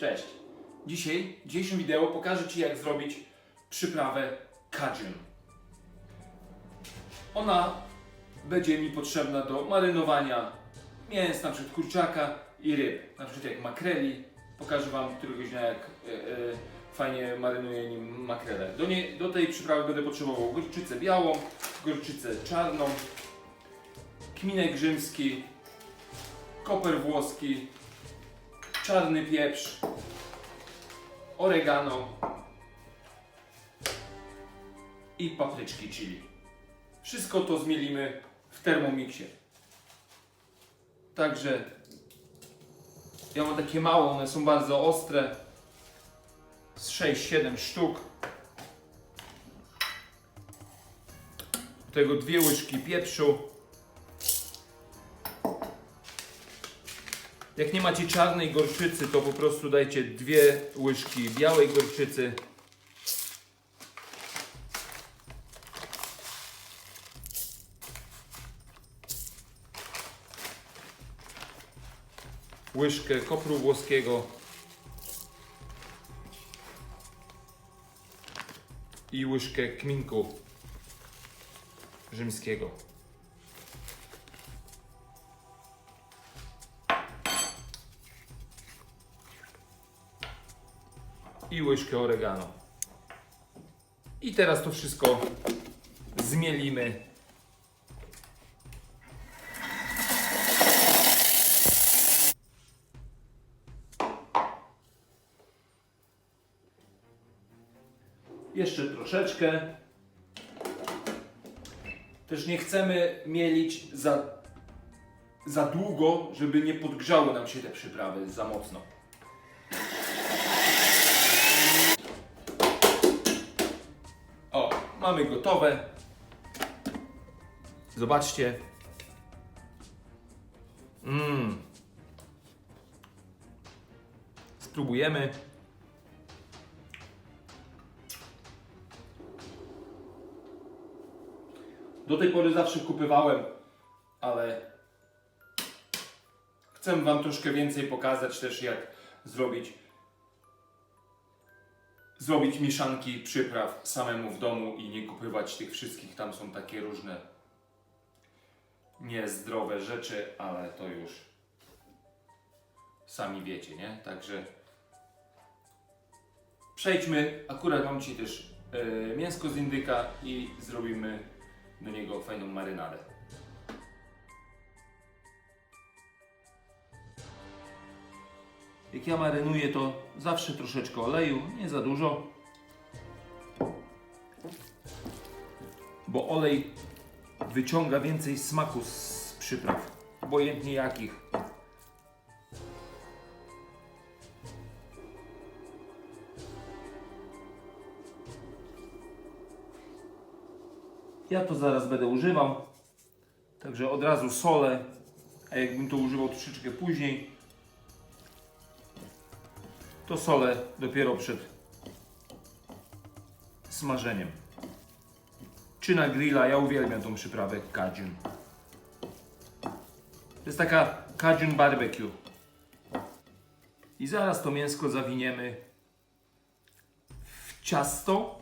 Cześć. Dzisiaj, w dzisiejszym wideo pokażę Ci jak zrobić przyprawę Cajun. Ona będzie mi potrzebna do marynowania mięs, na przykład kurczaka i ryb. Na przykład jak makreli. Pokażę Wam któregoś dnia jak e, e, fajnie marynuję nim makrele. Do, niej, do tej przyprawy będę potrzebował gorczycę białą, gorczycę czarną, kminek rzymski, koper włoski, czarny pieprz, oregano i papryczki chili. Wszystko to zmielimy w termomiksie. Także ja mam takie małe, one są bardzo ostre. Z 6-7 sztuk. Do tego dwie łyżki pieprzu. Jak nie macie czarnej gorczycy, to po prostu dajcie dwie łyżki białej gorczycy. Łyżkę kopru włoskiego. I łyżkę kminku rzymskiego. I łyżkę oregano. I teraz to wszystko zmielimy. Jeszcze troszeczkę. Też nie chcemy mielić za, za długo, żeby nie podgrzały nam się te przyprawy za mocno. Mamy gotowe. Zobaczcie. Mmm. Spróbujemy. Do tej pory zawsze kupywałem, ale chcę Wam troszkę więcej pokazać też jak zrobić zrobić mieszanki przypraw samemu w domu i nie kupywać tych wszystkich. Tam są takie różne niezdrowe rzeczy, ale to już sami wiecie, nie? Także przejdźmy. Akurat mam dzisiaj też e, mięsko z indyka i zrobimy do niego fajną marynadę. Jak ja marynuję, to zawsze troszeczkę oleju, nie za dużo. Bo olej wyciąga więcej smaku z przypraw, obojętnie jakich. Ja to zaraz będę używał, także od razu solę, a jakbym to używał troszeczkę później, to solę dopiero przed smażeniem. Czy na grilla, ja uwielbiam tą przyprawę Cajun. To jest taka Cajun barbecue. I zaraz to mięsko zawiniemy w ciasto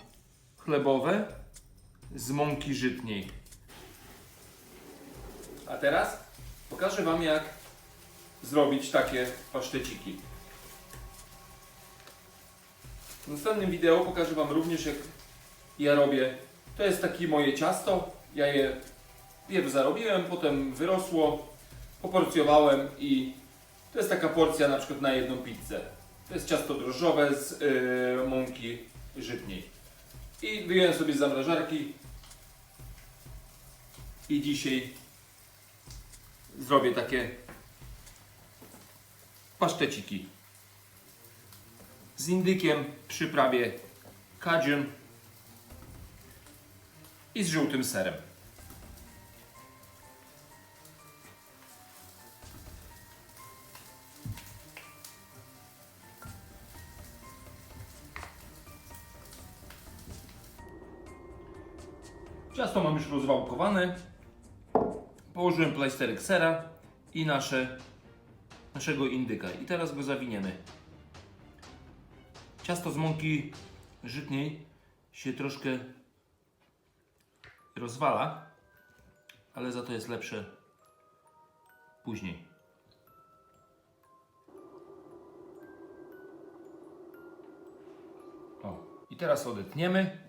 chlebowe z mąki żytniej. A teraz pokażę Wam jak zrobić takie paszteciki. W następnym wideo pokażę Wam również jak ja robię. To jest takie moje ciasto. Ja je, je zarobiłem, potem wyrosło, poporcjowałem i to jest taka porcja na przykład na jedną pizzę. To jest ciasto drożdżowe z yy, mąki żytniej. I wyjąłem sobie z zamrażarki i dzisiaj zrobię takie paszteciki z indykiem, przyprawie Cajun i z żółtym serem. Ciasto mam już rozwałkowane. Położyłem plajsterek sera i nasze, naszego indyka. I teraz go zawiniemy. Ciasto z mąki żytniej się troszkę rozwala, ale za to jest lepsze później. O, i teraz odetniemy.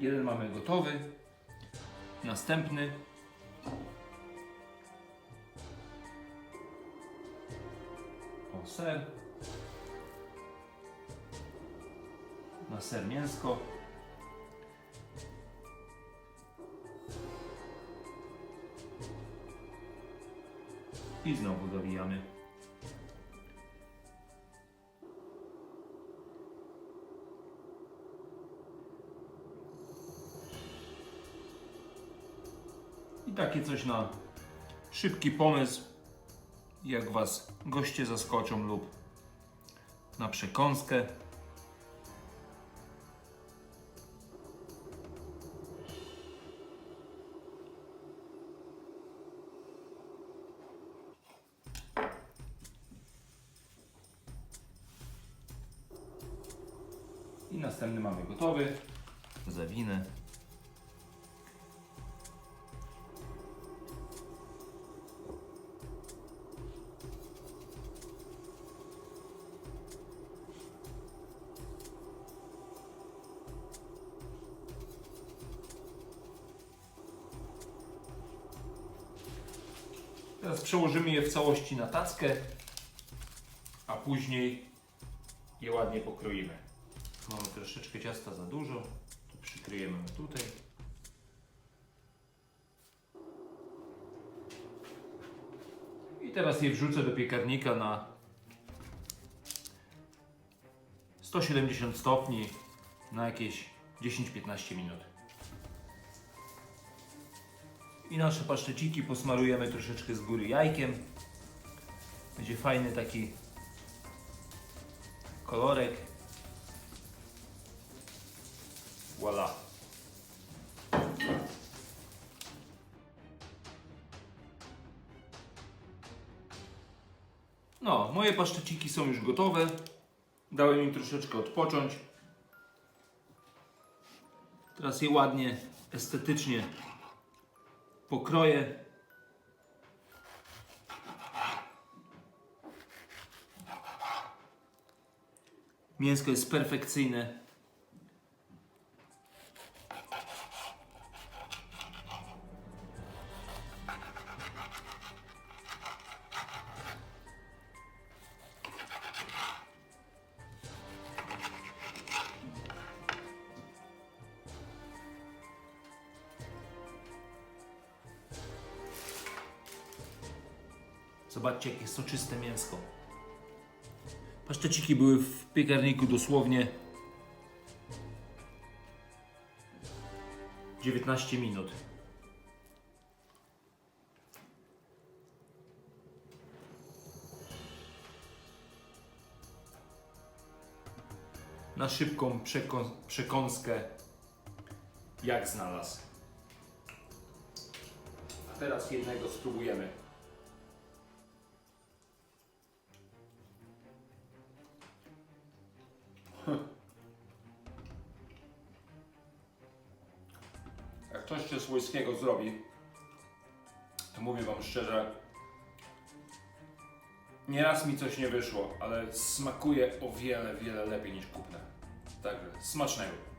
Jeden mamy gotowy. Następny. O ser. Na ser mięsko. I znowu dowijamy. Takie coś na szybki pomysł, jak Was goście zaskoczą lub na przekąskę. I następny mamy gotowy. Zawinę. Teraz przełożymy je w całości na tackę, a później je ładnie pokroimy. Mamy troszeczkę ciasta za dużo, to przykryjemy tutaj. I teraz je wrzucę do piekarnika na 170 stopni na jakieś 10-15 minut. I nasze paszczeciki posmarujemy troszeczkę z góry jajkiem. Będzie fajny taki kolorek. Voila. No, moje paszczeciki są już gotowe. Dałem im troszeczkę odpocząć. Teraz je ładnie, estetycznie pokroję. Mięsko jest perfekcyjne. Zobaczcie, jakie soczyste mięsko. Paszczeciki były w piekarniku dosłownie 19 minut. Na szybką przekąs przekąskę jak znalazł. A teraz jednego spróbujemy. Jak coś się zrobi, to mówię Wam szczerze, nieraz mi coś nie wyszło, ale smakuje o wiele, wiele lepiej niż kupne. Także smacznego.